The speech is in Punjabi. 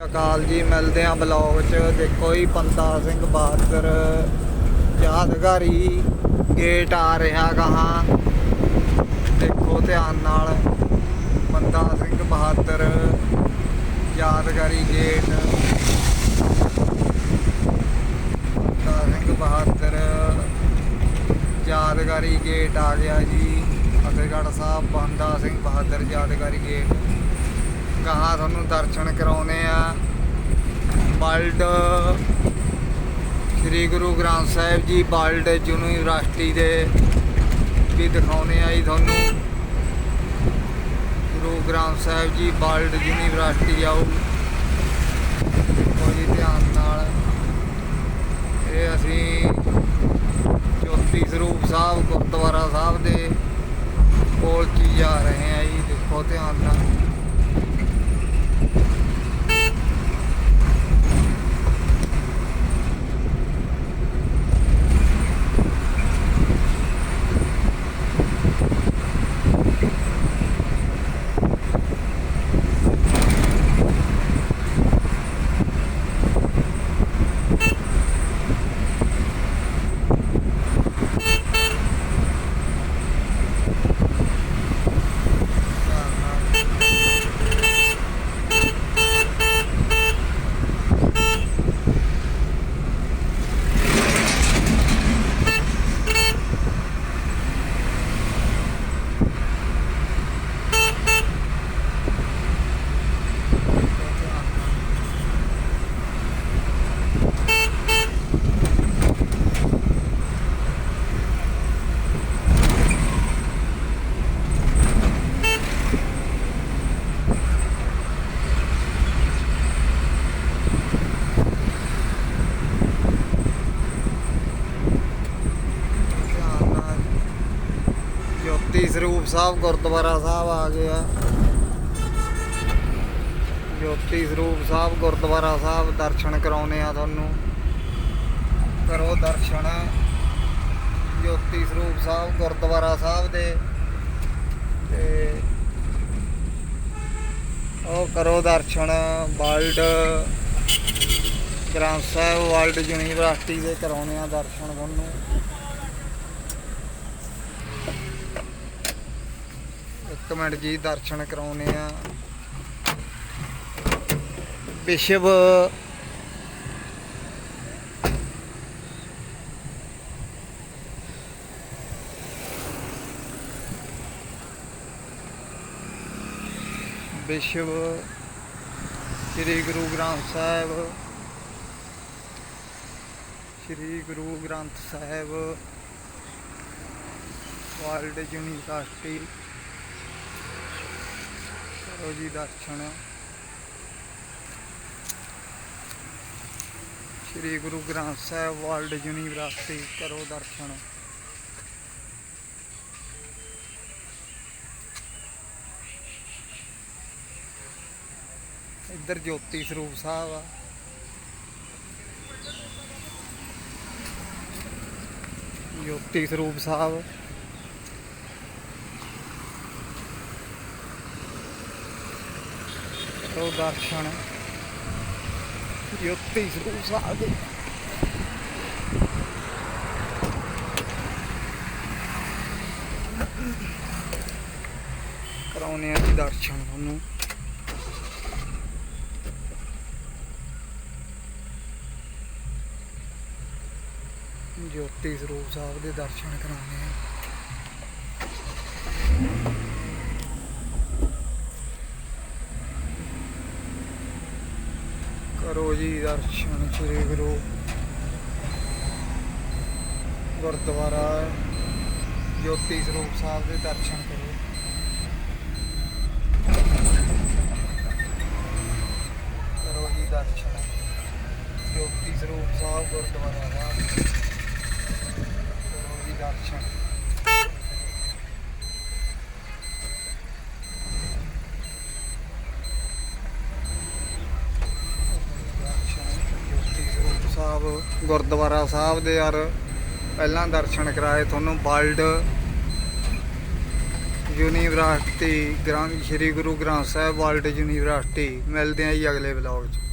ਅਕਾਲ ਜੀ, ਮਿਲਦੇ ਆਂ ਬਲੌਗ 'ਚ। ਦੇਖੋ ਜੀ ਬੰਦਾ ਸਿੰਘ ਬਹਾਦਰ ਯਾਦਗਾਰੀ ਗੇਟ ਆ ਰਿਹਾ ਗਾਹਾਂ। ਦੇਖੋ ਧਿਆਨ ਨਾਲ ਬੰਦਾ ਸਿੰਘ ਬਹਾਦਰ ਯਾਦਗਾਰੀ ਗੇਟ ਬੰਦਾ ਸਿੰਘ ਬਹਾਦਰ ਯਾਦਗਾਰੀ ਗੇਟ ਆ ਗਿਆ ਜੀ। ਫਤਿਹਗੜ੍ਹ ਸਾਹਿਬ ਬੰਦਾ ਸਿੰਘ ਬਹਾਦਰ ਯਾਦਗਾਰੀ ਗੇਟ ਤੁਹਾਨੂੰ ਦਰਸ਼ਨ ਕਰਾਉਨੇ ਆ। ਵਰਲਡ, ਸ੍ਰੀ ਗੁਰੂ ਗ੍ਰੰਥ ਸਾਹਿਬ ਜੀ ਵਰਲਡ ਯੂਨੀਵਰਸਿਟੀ ਦੇ ਵੀ ਦਿਖਾਉਨੇ ਆ ਜੀ ਤੁਹਾਨੂੰ। ਗੁਰੂ ਗ੍ਰੰਥ ਸਾਹਿਬ ਜੀ ਵਰਲਡ ਯੂਨੀਵਰਸਿਟੀ ਆਓ। ਦੇਖੋ ਜੀ ਧਿਆਨ ਨਾਲ। ਇਹ ਅਸੀਂ ਜੋਤੀ ਸਰੂਪ ਸਾਹਿਬ, ਗੁਰਦੁਆਰਾ ਸਾਹਿਬ ਦੇ ਕੋਲ ਕੀ ਜਾ ਰਹੇ ਆ ਜੀ, ਦੇਖੋ ਧਿਆਨ ਨਾਲ ਧਿਆਨ ਨਾਲ ਧਿਆਨ ਨਾਲ ਜੋਤੀ ਸਰੂਪ ਸਾਹਿਬ, ਗੁਰਦੁਆਰਾ ਸਾਹਿਬ ਆ ਗਿਆ ਜੋਤੀ ਸਰੂਪ ਸਾਹਿਬ, ਗੁਰਦੁਆਰਾ ਸਾਹਿਬ ਦਰਸ਼ਨ ਕਰਾਉਨੇ ਆ ਤੁਹਾਨੂੰ। ਕਰੋ ਦਰਸ਼ਨ। ਜੋਤੀ ਸਰੂਪ ਸਾਹਿਬ, ਗੁਰਦੁਆਰਾ ਸਾਹਿਬ ਦੇ। ਤੇ ਉਹ ਕਰੋ ਦਰਸ਼ਨ, world Granth Sahib, world university ਦੇ ਕਰਾਉਨੇ ਆ ਦਰਸ਼ਨ ਤੁਹਾਨੂੰ। ਇੱਕ ਮਿੰਟ ਜੀ ਦਰਸ਼ਨ ਕਰਾਉਨੇ ਆ। ਵਿਸ਼ਵ ਵਿਸ਼ਵ ਸ੍ਰੀ ਗੁਰੂ ਗ੍ਰੰਥ ਸਾਹਿਬ, ਸ੍ਰੀ ਗੁਰੂ ਗ੍ਰੰਥ ਸਾਹਿਬ ਵਰਲਡ ਯੂਨੀਵਰਸਿਟੀ ਕਰੋ ਜੀ ਦਰਸ਼ਨ। ਸ੍ਰੀ ਗੁਰੂ ਗ੍ਰੰਥ ਸਾਹਿਬ ਵਰਲਡ ਯੂਨੀਵਰਸਿਟੀ ਕਰੋ ਦਰਸ਼ਨ। ਇੱਧਰ ਜੋਤੀ ਸਰੂਪ ਸਾਹਿਬ ਆ। ਜੋਤੀ ਸਰੂਪ ਸਾਹਿਬ। ਕਰੋ ਦਰਸ਼ਨ। ਜੋਤੀ ਸਰੂਪ ਸਾਹਿਬ ਦੇ। ਕਰਾਉਨੇ ਆ ਦਰਸ਼ਨ ਤੁਹਾਨੂੰ। ਜੋਤੀ ਸਰੂਪ ਸਾਹਿਬ ਦੇ ਦਰਸ਼ਨ ਕਰਾਉਣੇ ਆ ਕਰੋ ਜੀ, ਦਰਸ਼ਨ ਸ੍ਰੀ ਗੁਰੂ ਗੁਰਦੁਆਰਾ ਜੋਤੀ ਸਰੂਪ ਸਾਹਿਬ ਦੇ ਦਰਸ਼ਨ ਕਰੋ। ਕਰੋ ਜੀ ਦਰਸ਼ਨ। ਜੋਤੀ ਸਰੂਪ ਸਾਹਿਬ ਗੁਰਦੁਆਰਾ ਦਾ ਕਰੋ ਜੀ ਦਰਸ਼ਨ ਜੋਤੀ ਸਰੂਪ ਸਾਹਿਬ, ਗੁਰਦੁਆਰਾ ਸਾਹਿਬ ਦੇ ਯਾਰ, ਪਹਿਲਾਂ ਦਰਸ਼ਨ ਕਰਾਏ ਤੁਹਾਨੂੰ world university, Granth, Sri Guru Granth Sahib world university. ਮਿਲਦੇ ਆਂ ਜੀ ਅਗਲੇ ਵਲੌਗ 'ਚ।